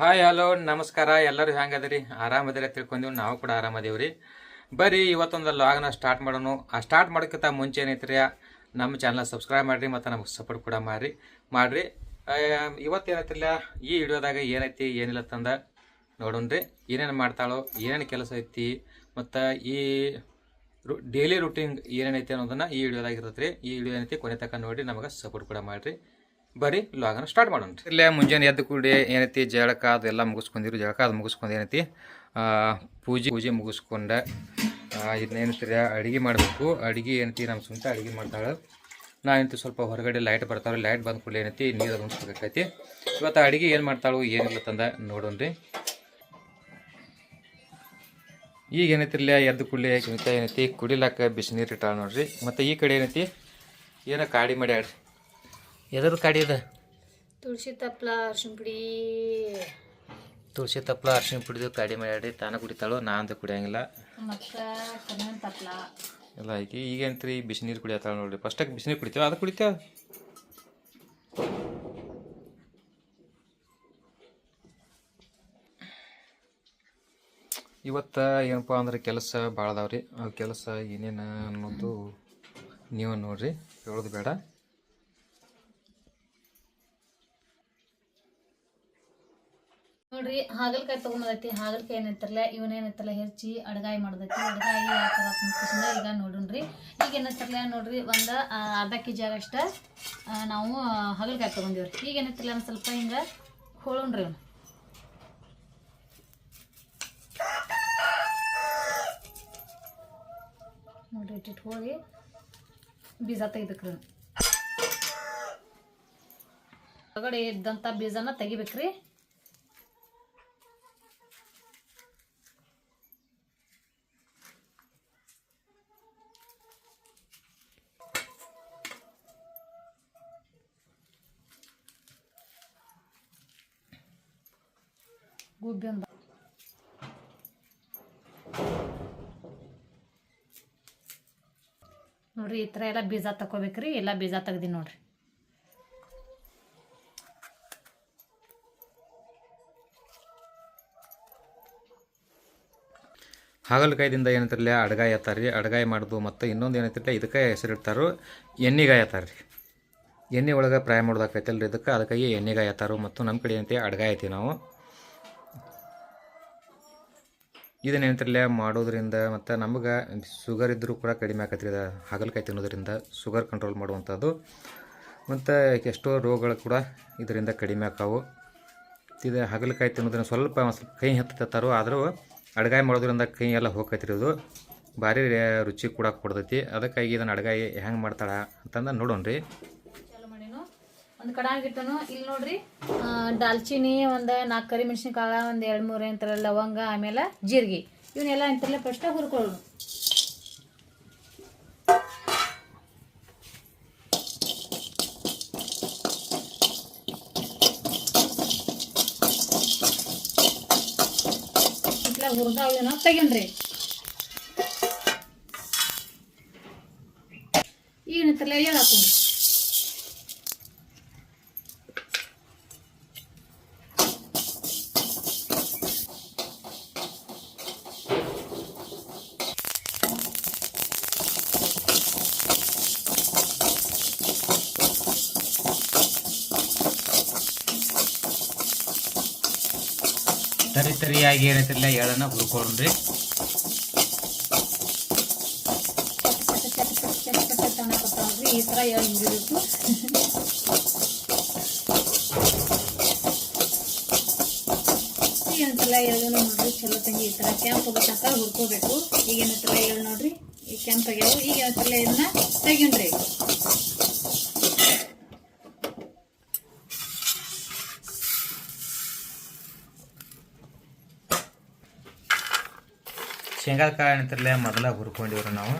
Hi hello ನಮಸ್ಕಾರ. ಎಲ್ಲರೂ ಹೆಂಗದ್ರಿ ಆರಾಮದಿರಿ ತಿಳ್ಕೊಂಡೀವಿ. ನಾವು ಕೂಡ ಆರಾಮದೇವ್ರಿ. ಬರೀ ಇವತ್ತೊಂದು ಲಾಗ್ನ ಸ್ಟಾರ್ಟ್ ಮಾಡೋಣ. ಆ ಸ್ಟಾರ್ಟ್ ಮಾಡೋಕ್ಕಿಂತ ಮುಂಚೆ ಏನೈತ್ರಿ? ನಮ್ಮ ಚಾನಲ್ ಸಬ್ಸ್ಕ್ರೈಬ್ ಮಾಡಿರಿ ಮತ್ತು ನಮಗೆ ಸಪೋರ್ಟ್ ಕೂಡ ಮಾಡಿರಿ. ಮಾಡಿರಿ. ಇವತ್ತೇನೈತಿಲ್ಲ ಈ ವಿಡಿಯೋದಾಗ ಏನೈತಿ, ಏನಿಲ್ಲ ತಂದ ನೋಡೋಣ್ರಿ. ಏನೇನು ಮಾಡ್ತಾಳೋ, ಏನೇನು ಕೆಲಸ ಐತಿ, ಮತ್ತು ಈ ಡೈಲಿ ರೂಟೀನ್ ಏನೇನೈತಿ ಅನ್ನೋದನ್ನು ಈ ವಿಡಿಯೋದಾಗ ಇರುತ್ತೆ ಈ ವಿಡಿಯೋ ಏನೈತಿ, ಕೊನೆ ತನಕ ನೋಡಿ ನಮಗೆ ಸಪೋರ್ಟ್ ಕೂಡ ಮಾಡಿರಿ. ಬರೀ ಲಾಗನ ಸ್ಟಾರ್ಟ್ ಮಾಡೋಣ ಇಲ್ಲೇ ಮುಂಜಾನೆ ಎದ್ದು ಕೂಡಿ ಏನೈತಿ, ಜಳಕ ಅದೆಲ್ಲ ಮುಗಿಸ್ಕೊಂಡಿರು, ಜಳಕ ಅದು ಮುಗಿಸ್ಕೊಂಡು ಏನೈತಿ ಪೂಜೆ ಪೂಜೆ ಮುಗಿಸ್ಕೊಂಡೆ ಇದನ್ನೇನಿರ್ತೀರ ಅಡುಗೆ ಮಾಡಬೇಕು. ಅಡುಗೆ ಏನೈತಿ, ನಮ್ಮ ಸ್ವಂತ ಅಡುಗೆ ಮಾಡ್ತಾಳೆ. ನಾ ಏನಂತ, ಸ್ವಲ್ಪ ಹೊರಗಡೆ ಲೈಟ್ ಬರ್ತಾವೆ ಲೈಟ್ ಬಂದ ಕೂಡಲೇ ಏನೈತಿ, ನೀರು ಅದು ಮುಗಿಸ್ಬೇಕಾಕೈತಿ ಇವತ್ತು ಅಡುಗೆ ಏನು ಮಾಡ್ತಾಳು, ಏನಿಲ್ಲ ತಂದ ರೀ ಈಗ ಏನೈತಿರ್ಲಿ ಎದ್ದು ಕೂಡಲೇ, ಏನೈತಿ ಕುಡಿಲಾಕ ಬಿಸಿನೀರು ಇಟ್ಟಾಳ ನೋಡ್ರಿ. ಮತ್ತು ಈ ಕಡೆ ಏನೈತಿ, ಏನೋ ಕಾಡಿ ಮಾಡ್ಯಾಡ್ರಿ ಎದ್ರ ಕಾಡಿ ಅದ? ತುಳಸಿ ತಪ್ಲ ಅರ್ಶಿನ ಪುಡಿ. ತುಳಸಿ ತಪ್ಲ ಅರ್ಶಿನ ಪುಡಿದು ಕಾಡಿ ಮಾಡಿ ತಾನ ಕುಡಿತಾಳು ನಾ ಅಂತ ಕುಡಿಯಂಗಿಲ್ಲ. ಮತ್ತು ಕರ್ಬೇವಿನ ತಪ್ಪಲ ಎಲ್ಲ ಹಾಕಿ ಈಗ ಏನಂತ್ರಿ ಬಿಸಿನೀರು ಕುಡಿಯತ್ತಾಳ ನೋಡ್ರಿ. ಫಸ್ಟಾಗಿ ಬಿಸಿನೀರು ಕುಡಿತೇವೆ ಅದು ಕುಡಿತೇವೆ? ಇವತ್ತು ಏನಪ್ಪ ಅಂದ್ರೆ ಕೆಲಸ ಭಾಳ ಅದಾವ್ರಿ. ಆ ಕೆಲಸ ಏನೇನು ಅನ್ನೋದು ನೀವು ನೋಡ್ರಿ ಹೇಳೋದು ಬೇಡ. ನೋಡ್ರಿ, ಹಾಗಲಕಾಯಿ ತಗೊಂಬದೈತಿ. ಹಾಗಲಕಾಯಿ ಏನೈತಲ್ಲ ಇವನೇನೈತಲ್ಲ ಹೆಚ್ಚಿ ಅಡಗಾಯಿ ಮಾಡ್ದೈತಿ. ಅಡಗಾಯಿ ಈಗ ನೋಡೋಣ್ರಿ ಈಗ ಏನೈತಲ್ಲ ನೋಡ್ರಿ, ಒಂದು ಅರ್ಧ ಕೆ ಜಿ ಆಗಷ್ಟ ನಾವು ಹಾಗಲಕಾಯಿ ತೊಗೊಂಡಿವ್ರಿ. ಈಗ ಏನೈತಲ್ಲ ಒಂದು ಸ್ವಲ್ಪ ಹಿಂಗೆ ಹೋಳೋಣ್ರಿ ಅವ್ನು ನೋಡ್ರಿ ಇಟ್ಟಿಟ್ಟು ಹೋಗಿ ಬೀಜ ತೆಗಿಬೇಕ್ರಿ. ಒಳಗಡೆ ಇದ್ದಂಥ ಬೀಜನ ತೆಗಿಬೇಕ್ರಿ. ಒಂದು ನೋಡ್ರಿ, ಈ ಥರ ಎಲ್ಲ ಬೀಜ ತಗೋಬೇಕ್ರಿ ಎಲ್ಲ ಬೀಜ ತೆಗ್ದಿ ನೋಡ್ರಿ. ಹಾಗಲಕಾಯ್ದಿಂದ ಏನಂತಿರಲಿ ಅಡ್ಗಾಯಿ ಎತ್ತಾರ್ರಿ ಅಡಗಾಯಿ ಮಾಡೋದು ಮತ್ತು ಇನ್ನೊಂದು ಏನಂತಿರಲಿ ಇದಕ್ಕೆ ಹೆಸರಿಡ್ತಾರೋ ಎಣ್ಣೆಗಾಯಿ ಎತ್ತಾರ್ರಿ ಎಣ್ಣೆ ಒಳಗೆ ಫ್ರೈ ಮಾಡೋದಾಕೈತಲ್ರಿ ಇದಕ್ಕೆ, ಅದಕ್ಕಾಗಿ ಎಣ್ಣೆಗಾಯಿ ಎತ್ತಾರು ಮತ್ತು ನಮ್ಮ ಕಡೆ ಏನಂತೀವಿ ಅಡಗಾಯಿ ಐತಿ ನಾವು. ಇದನ್ನ ಏನಂತಿರಲಿ ಮಾಡೋದ್ರಿಂದ ಮತ್ತು ನಮಗೆ ಶುಗರ್ ಇದ್ದರೂ ಕೂಡ ಕಡಿಮೆ ಆಕೈತಿ ರೀ ಇದು ಹಾಗಲಕಾಯಿ ತಿನ್ನೋದ್ರಿಂದ ಶುಗರ್ ಕಂಟ್ರೋಲ್ ಮಾಡುವಂಥದ್ದು ಮತ್ತು ಎಷ್ಟೋ ರೋಗಗಳು ಕೂಡ ಇದರಿಂದ ಕಡಿಮೆ ಆಕಾವು. ಇದು ಹಾಗಲಕಾಯಿ ತಿನ್ನೋದ್ರಿಂದ ಸ್ವಲ್ಪ ಸ್ವಲ್ಪ ಕೈ ಆದರೂ ಅಡ್ಗಾಯಿ ಮಾಡೋದ್ರಿಂದ ಕೈ ಎಲ್ಲ ಹೋಗೈತಿ ರೀ ಇದು. ಭಾರಿ ರುಚಿ ಕೂಡ ಕೊಡ್ತೈತಿ. ಅದಕ್ಕಾಗಿ ಇದನ್ನು ಅಡ್ಗಾಯಿ ಹೆಂಗೆ ಮಾಡ್ತಾಳೆ ಅಂತಂದು ನೋಡೋಣ ರೀ ಒಂದು ಕಡಾಗಿ ಇಟ್ಟನು ಇಲ್ಲಿ ನೋಡ್ರಿ ದಾಲ್ಚಿನಿ, ಒಂದು ನಾಲ್ಕು ಕರಿ ಮೆಣಸಿನ್ಕಾಳ, ಒಂದು ಎರಡು ಮೂರು ಅಂತಾರೆ ಲವಂಗ, ಆಮೇಲೆ ಜೀರಿಗೆ. ಇವನ್ನೆಲ್ಲ ಎಂತರಲ್ಲ ಫಸ್ಟ್ ಹುರ್ಕೊಳ್ಳೋಣ ಇಟ್ಲ ಹುರ್ದಾವ ಇವನ್ನ ತೆಗಿನ್ರಿ. ಏನಂತಲ್ಲ ಹೇಳ ಹಾಕೊಂಡು ತರಿಯಾಗಿ ಏನೈತಿಲ್ಲ ಎಳನ್ನ ಹುರ್ಕೊಳ್ಳ್ರಿ ಈ ಥರ ನೋಡ್ರಿ ಚಲೋ ತಂಗಿ ಈ ಥರ ಕೆಂಪು ತನಕ ಹುರ್ಕೋಬೇಕು ಈಗ ಏನಂತಲ್ಲ ಎಳ್ಳು ನೋಡ್ರಿ ಈ ಕೆಂಪಾಗ್ಯಾವು ಈಗ ಏನಂತಲ್ಲ ಇದನ್ನ ತೆಗಿನ್ರಿ ಶೇಂಗಾದ ಕಾಳು ಏನಂತಿರಲ್ಲ ಮೊದಲ ಹುರ್ಕೊಂಡಿವ್ರಿ ನಾವು.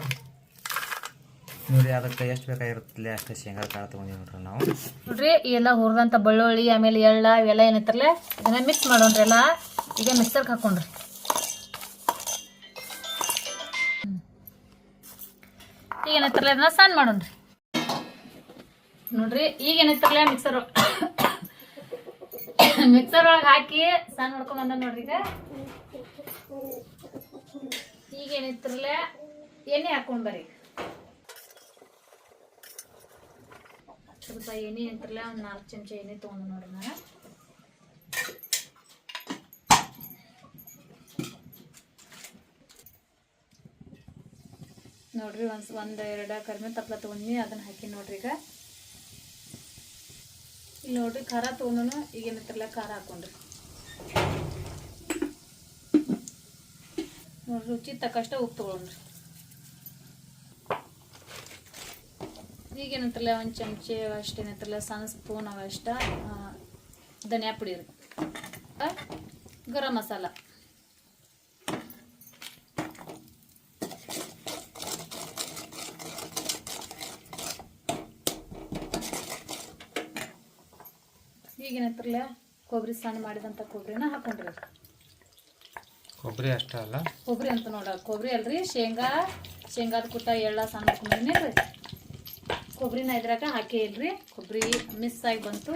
ನೋಡಿ ಅದಕ್ಕೆ ಎಷ್ಟು ಬೇಕಾಗಿರುತ್ತಲೇ ಅಷ್ಟು ಶೇಂಗಾದ ಕಾಳು ತೊಗೊಂಡಿವಿ ನೋಡ್ರಿ ನಾವು. ನೋಡ್ರಿ ಎಲ್ಲ ಹುರಿದಂಥ ಬೆಳ್ಳುಳ್ಳಿ, ಆಮೇಲೆ ಎಳ್ಳ ಇವೆಲ್ಲ ಏನೈತ್ರಲ್ಲ ಇದನ್ನ ಮಿಕ್ಸ್ ಮಾಡೋಣ್ರಿ ಎಲ್ಲ ಈಗ ಮಿಕ್ಸರ್ಗೆ ಹಾಕೊಂಡ್ರಿ. ಈಗ ಏನೈತ್ರಲ್ಲ ಇದನ್ನ ಸಣ್ಣ ಮಾಡೋಣ್ರಿ. ನೋಡ್ರಿ, ಈಗ ಏನೈತ್ರಲ್ಲ ಮಿಕ್ಸರ್ ಮಿಕ್ಸರ್ ಒಳಗೆ ಹಾಕಿ ಸಣ್ಣ ಮಾಡ್ಕೊಂಡ್ ಬಂದ ನೋಡ್ರಿ ಈಗ. ಈಗ ಏನಿತ್ರಲ್ಲ ಎಣ್ಣೆ ಹಾಕೊಂಡ್ ಬರ್ರಿ. ಸ್ವಲ್ಪ ಎಣ್ಣೆ ಅಂತ್ರಲ್ಲ ಒಂದು ನಾಲ್ಕು ಚಮಚ ಎಣ್ಣೆ ತೊಗೊಂಡು ನೋಡ್ರಿ ನಾನು ನೋಡ್ರಿ ಒಂದ್ ಒಂದು ಎರಡು ಕಡಿಮೆ ತಪ್ಪಲ ತೊಗೊಂಡು ಅದನ್ನ ಹಾಕಿ ನೋಡ್ರಿ ಈಗ. ಇಲ್ಲಿ ನೋಡ್ರಿ ಖಾರ ತೊಗೊಂಡು ಈಗ ಇತ್ರಲೇ ಖಾರ ಹಾಕೊಂಡ್ರಿ ನೋಡ್ರಿ ರುಚಿ ತಕ್ಕಷ್ಟ ಉಪ್ಪು ತಗೊಳ್ರಿ ರೀ ಏನಂತಾರಲ್ಲ ಒಂದು ಚಮಚೆ ಅಷ್ಟು ಏನಂತಾರಲ್ಲ, ಸಣ್ಣ ಸ್ಪೂನ್ ಅವಷ್ಟ ಧನಿಯಾ ಪುಡಿ ರೀ ಗರಂ ಮಸಾಲ. ಈಗೇನಂತಲ್ಲ ಕೊಬ್ಬರಿ ಸಣ್ಣ ಮಾಡಿದಂಥ ಕೊಬ್ಬರಿನ ಹಾಕೊಂಡ್ರಿ ಕೊಬ್ಬರಿ ಅಷ್ಟೇ ಅಲ್ಲ? ಕೊಬ್ಬರಿ ಅಂತ ನೋಡ ಕೊಬ್ಬರಿ ಅಲ್ರಿ ಶೇಂಗಾ ಶೇಂಗಾದ ಕುಟ್ಟ ಎಳ್ಳ ಸಣ್ಣ ರೀ. ಕೊಬ್ಬರಿನ ಇದ್ರಾಗ ಹಾಕಿ ಇಲ್ರಿ ಕೊಬ್ಬರಿ ಮಿಸ್ ಆಗಿ ಬಂತು.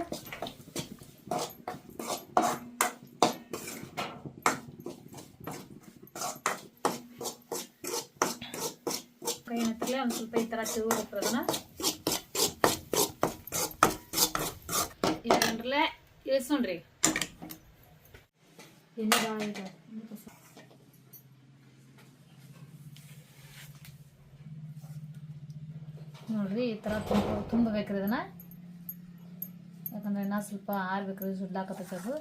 ಒಂದು ಸ್ವಲ್ಪ ಈ ಥರ ತಿರುಗಿ ಹೋಗ್ತದನ ಇದ್ರಲ್ಲೇ ಇಳಿಸೋಣ್ರಿ ಎಣ್ಣೆ ಭಾಳ ಇದೆ ನೋಡ್ರಿ ಈ ಥರ ತುಂಬ ತುಂಬಬೇಕ್ರಿ ಇದನ್ನು. ಯಾಕಂದ್ರೆ ಇನ್ನೂ ಸ್ವಲ್ಪ ಆರ್ಬೇಕ್ರಿ ಸುಡ್ಲಾಕತ್ತೈತೆ ಅದು.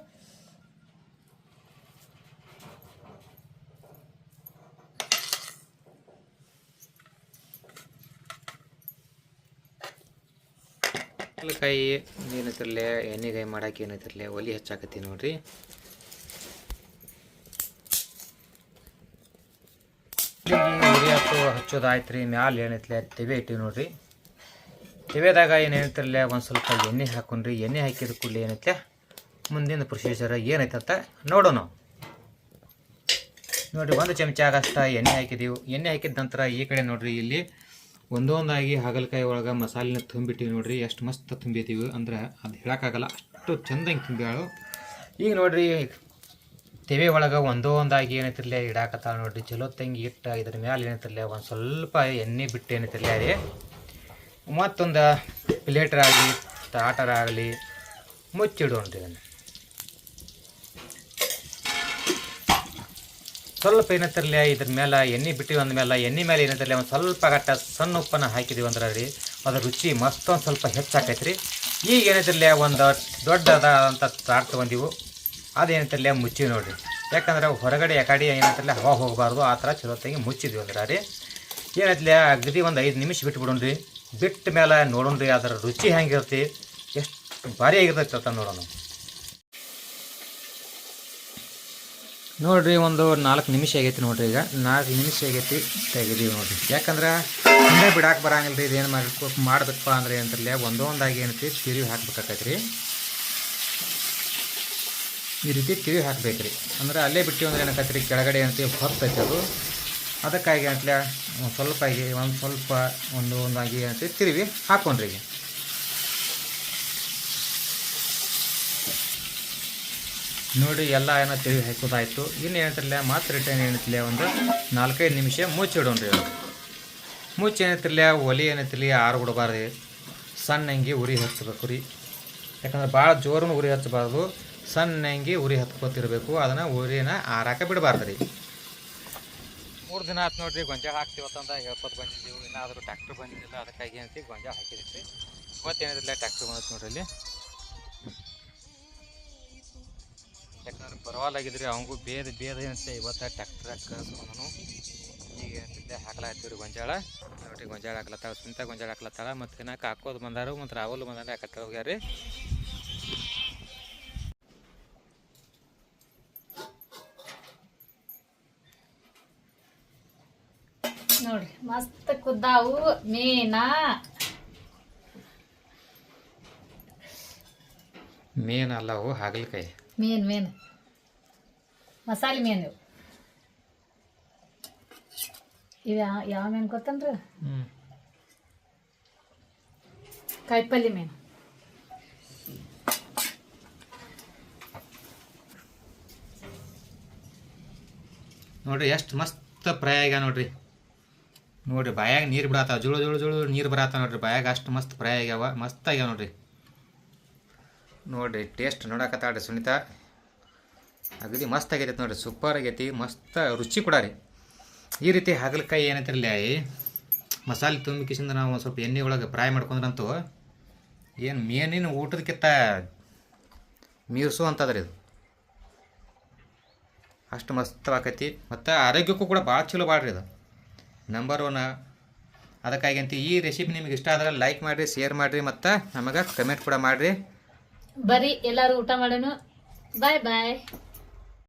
ಹಾಗಲಕಾಯಿ ಏನೈತಿರ್ಲೆ ಎಣ್ಣೆಗಾಯಿ ಮಾಡಕ್ಕೆ ಏನೈತಿರ್ಲೆ ಒಲಿ ಹಚ್ಚಾಕತ್ತಿ ನೋಡ್ರಿ. ಹಚ್ಚೋದಾಯ್ತು ರೀ ಮ್ಯಾಲೆ ಏನೈತ್ಲೆ ತೆವೆ ಇಟ್ಟಿವಿ ನೋಡ್ರಿ. ತೆವೆದಾಗ ಹೇಳ್ತಿರಲ್ಲ ಒಂದು ಸ್ವಲ್ಪ ಎಣ್ಣೆ ಹಾಕೊಂಡ್ರಿ, ಎಣ್ಣೆ ಹಾಕಿದ ಕೂಡಲೇ ಏನೈತೆ? ಮುಂದಿನ ಪ್ರೊಸೀಜರ್ ಏನೈತೆ ಅಂತ ನೋಡೋಣ. ನೋಡಿರಿ ಒಂದು ಚಮಚ ಆಗಷ್ಟ ಎಣ್ಣೆ ಹಾಕಿದೀವಿ. ಎಣ್ಣೆ ಹಾಕಿದ ನಂತರ ಈ ಕಡೆ ನೋಡಿರಿ, ಇಲ್ಲಿ ಒಂದೊಂದಾಗಿ ಹಾಗಲಕಾಯಿ ಒಳಗೆ ಮಸಾಲೆನ ತುಂಬಿಟ್ಟಿವಿ ನೋಡಿರಿ. ಎಷ್ಟು ಮಸ್ತ್ ತುಂಬಿದ್ದೀವಿ ಅಂದ್ರೆ ಅದು ಹೇಳೋಕ್ಕಾಗಲ್ಲ, ಅಷ್ಟು ಚಂದಂಗೆ ತುಂಬ್ಯಾಳು. ಈಗ ನೋಡಿರಿ, ತೆವೆ ಒಳಗೆ ಒಂದೊಂದಾಗಿ ಏನೈತಿರಲಿ, ಇಡಾಕತ್ತಾಳ ನೋಡಿರಿ. ಚಲೋ ತಂಗಿ ಇಟ್ಟ ಇದ್ರ ಮ್ಯಾಲೆ ಏನೈತಿರಲಿ, ಒಂದು ಸ್ವಲ್ಪ ಎಣ್ಣೆ ಬಿಟ್ಟು ಏನೈತಿರಲಿ ರೀ ಮತ್ತೊಂದು ಪ್ಲೇಟ್ರಾಗಲಿ ತಾಟರಾಗಲಿ ಮುಚ್ಚಿಡೋಣ ಸ್ವಲ್ಪ ಏನಂತಾರಲ್ಲ ಇದ್ರ ಮೇಲೆ ಎಣ್ಣೆ ಬಿಟ್ಟಿವಿ ಅಂದ್ಮೇಲೆ ಎಣ್ಣೆ ಮೇಲೆ ಏನಂತಾರಲ್ಲ ಒಂದು ಸ್ವಲ್ಪ ಗಟ್ಟ ಸಣ್ಣ ಉಪ್ಪನ್ನು ಹಾಕಿದೀವಿ ಅಂದ್ರೆ ರೀ ಅದ್ರ ರುಚಿ ಮಸ್ತ್ ಸ್ವಲ್ಪ ಹೆಚ್ಚಾಕೈತ್ರಿ. ಈಗ ಏನಂತಾರಲ್ಲ ಒಂದು ದೊಡ್ಡದಾದಂಥ ತಾಟ್ ತೊಗೊಂಡಿವು ಅದೇನಂತಾರಲ್ಲ ಮುಚ್ಚಿ ನೋಡಿರಿ. ಯಾಕಂದ್ರೆ ಹೊರಗಡೆ ಯಾಕಡೆ ಏನಂತಾರಲ್ಲ ಹವಾ ಹೋಗಬಾರ್ದು, ಆ ಥರ ಚಲೋತ್ತಾಗಿ ಮುಚ್ಚಿದ್ವಿ ಅಂದ್ರೆ ರೀ ಏನೈತಿಲ್ಲ ಅಗದಿ ಒಂದು ಐದು ನಿಮಿಷ ಬಿಟ್ಬಿಡೋಣ್ರಿ. ಬಿಟ್ಟ ಮೇಲೆ ನೋಡೋಣ್ರಿ, ಅದರ ರುಚಿ ಹೆಂಗಿರ್ತಿ ಎಷ್ಟು ಭಾರಿ ಆಗಿರ್ತೈತೆ ಅಂತ ನೋಡೋಣ. ನೋಡ್ರಿ, ಒಂದು ನಾಲ್ಕು ನಿಮಿಷ ಆಗೈತಿ ನೋಡ್ರಿ ಈಗ. ನಾಲ್ಕು ನಿಮಿಷ ಆಗೈತಿ ತೆಗೆದೀವಿ ನೋಡ್ರಿ. ಯಾಕಂದ್ರೆ ಹಿಂದೆ ಬಿಡಾಕ್ ಬರಂಗಿಲ್ಲ ರೀ ಇದೇನು ಮಾಡಬೇಕು ಮಾಡ್ಬೇಕಪ್ಪ ಅಂದ್ರೆ ಏನಂತಿರ್ಲಿ ಒಂದೊಂದಾಗಿ ಏನೈತಿ, ತಿರುವಿ ಹಾಕ್ಬೇಕಾಕೈತ್ರಿ. ಈ ರೀತಿ ತಿರುವಿ ಹಾಕ್ಬೇಕ್ರಿ. ಅಂದ್ರೆ ಅಲ್ಲೇ ಬಿಟ್ಟು ಅಂದ್ರೆ ರೀ ಕೆಳಗಡೆ ಏನೈತಿ ಹೊತ್ತೈತೆ ಅದು. ಅದಕ್ಕಾಗಿ ಅಂತಲೇ ಒಂದು ಸ್ವಲ್ಪ ಒಂದು ಸ್ವಲ್ಪ ಒಂದು ಒಂದಾಗಿ ಅಂತ ತಿರುವಿ ಹಾಕೊಂಡ್ರಿ ನೋಡಿ, ಎಲ್ಲ ಏನೋ ತಿರುವಿ ಹಾಕೋದಾಯಿತು. ಇನ್ನು ಏನಂತಿರಲಿಲ್ಲ ಮತ್ತೆ ರಿಟರ್ನ್ ಏನಂತಿಲ್ಲ ಒಂದು ನಾಲ್ಕೈದು ನಿಮಿಷ ಮುಚ್ಚಿಡೋಣ್ರಿ ಮುಚ್ಚಿ ಏನಂತಿರಲಿಲ್ಲ ಒಲಿ ಏನಂತಿರಲಿ, ಆರು ಬಿಡಬಾರ್ದು. ಸಣ್ಣಂಗಿ ಉರಿ ಹಚ್ಚಬೇಕು ರೀ. ಯಾಕಂದ್ರೆ ಭಾಳ ಜೋರನ್ನು ಉರಿ ಹಚ್ಚಬಾರ್ದು. ಸಣ್ಣಂಗಿ ಉರಿ ಹತ್ಕೋತಿರಬೇಕು. ಅದನ್ನು ಉರಿನ ಆರಾಕ ಬಿಡಬಾರ್ದು ರೀ. ಮೂರು ದಿನ ಆಯ್ತು ನೋಡ್ರಿ ಗೊಂಜಾಳ ಹಾಕ್ತಿವತ್ತಂದ ಹೇಳ್ಕೊತ ಬಂದಿದ್ದೀವಿ. ಇನ್ನಾದರೂ ಟ್ಯಾಕ್ಟ್ರ್ ಬಂದಿದ್ದಿಲ್ಲ, ಅದಕ್ಕಾಗಿ ಅಂತ ಗೊಂಜಾಳ ಹಾಕಿದ್ರಿ ಇವತ್ತೇನಿದ್ರಲ್ಲ ಟ್ಯಾಕ್ಟ್ರ್ ಬಂದೈತೆ ನೋಡ್ರಿ ಇಲ್ಲಿ ಯಾಕಂದ್ರೆ ಪರವಾಗಿದ್ರಿ ಅವಂಗೂ ಬೇದ ಬೇದ ಅಂತ ಇವತ್ತು ಟ್ಯಾಕ್ಟ್ರ್ ಕಳಿಸ್ಕೊಂಡು ಈಗ ಏನಂತಿದ್ದೆ ರೀ ಗೊಂಜಾಳ. ನೋಡ್ರಿ, ಗೊಂಜಾಳ ಹಾಕ್ಲತ್ತಾಳ ತಿಂತ ಗೊಂಜಾಳ ಹಾಕ್ಲತ್ತಾಳ. ಮತ್ತು ಏನಕ್ಕೆ ಹಾಕೋದು ಬಂದಾರು ಮತ್ತು ರಾಹುಲ್ ಬಂದಾರ ಹೋಗ್ಯಾರ ಹೋಗ್ಯಾರಿ ನೋಡ್ರಿ ಮಸ್ತ್ ಕುದ್ದಾವು ಮೀನಾ. ಮೀನ್ ಅಲ್ಲವು ಹಾಗಲಕಾಯಿ. ಮೀನ್ ಮೀನ್. ಮಸಾಲೆ ಮೀನ್ ಇವು. ಇವ ಯಾವ ಮೀನು ಗೊತ್ತನ್ರಿ? ಹ್ಞೂ ಮೀನ್ ಮೀನು. ನೋಡ್ರಿ ಎಷ್ಟು ಮಸ್ತ್ ಫ್ರೈ ನೋಡ್ರಿ. ನೋಡ್ರಿ ಬಾಯಾಗ ನೀರು ಬಿಡತ್ತಾವ ಜುಳು ಜುಳು ಜುಳು ನೀರು ಬರತ್ತ ನೋಡ್ರಿ. ಬಾಯಾಗ ಅಷ್ಟು ಮಸ್ತ್ ಫ್ರೈ ಆಗ್ಯಾವ, ಮಸ್ತ್ ಆಗ್ಯಾವ ನೋಡ್ರಿ. ನೋಡ್ರಿ ಟೇಸ್ಟ್ ನೋಡಕತ್ತಾಳ್ರಿ ಸುನೀತಾ. ಅಗದಿ ಮಸ್ತ್ ಆಗೈತೆ ನೋಡ್ರಿ ಸೂಪರ್ ಆಗೈತಿ, ಮಸ್ತ್ ರುಚಿ ಕೂಡ ರೀ. ಈ ರೀತಿ ಹಾಗಲಕಾಯಿ ಏನೈತಿರಲಿ ಮಸಾಲೆ ತುಂಬಿ ಕಿಸಿಂದ ನಾವು ಒಂದು ಸ್ವಲ್ಪ ಎಣ್ಣೆ ಒಳಗೆ ಫ್ರೈ ಮಾಡ್ಕೊಂಡ್ರಂತೂ ಏನು ಮೇನಿನ ಊಟದಕ್ಕಿಂತ ಮೀರ್ಸು ಅಂತದ್ರಿ ಇದು. ಅಷ್ಟು ಮಸ್ತ್ ಆಕೈತಿ, ಮತ್ತು ಆರೋಗ್ಯಕ್ಕೂ ಕೂಡ ಭಾಳ ಚಲೋ ಬಾಳ್ರಿ ಇದು. ನಂಬರ್ ಒನ್ ಅದಕ್ಕಾಗಿ ಅಂತ ಈ ರೆಸಿಪಿ ನಿಮ್ಗೆ ಇಷ್ಟ ಆದ್ರೆ ಲೈಕ್ ಮಾಡಿರಿ ಶೇರ್ ಮಾಡಿರಿ ಮತ್ತು ನಮಗೆ ಕಮೆಂಟ್ ಕೂಡ ಮಾಡಿರಿ. ಬರೀ ಎಲ್ಲರೂ ಊಟ ಮಾಡೋಣ ಬಾಯ್ ಬಾಯ್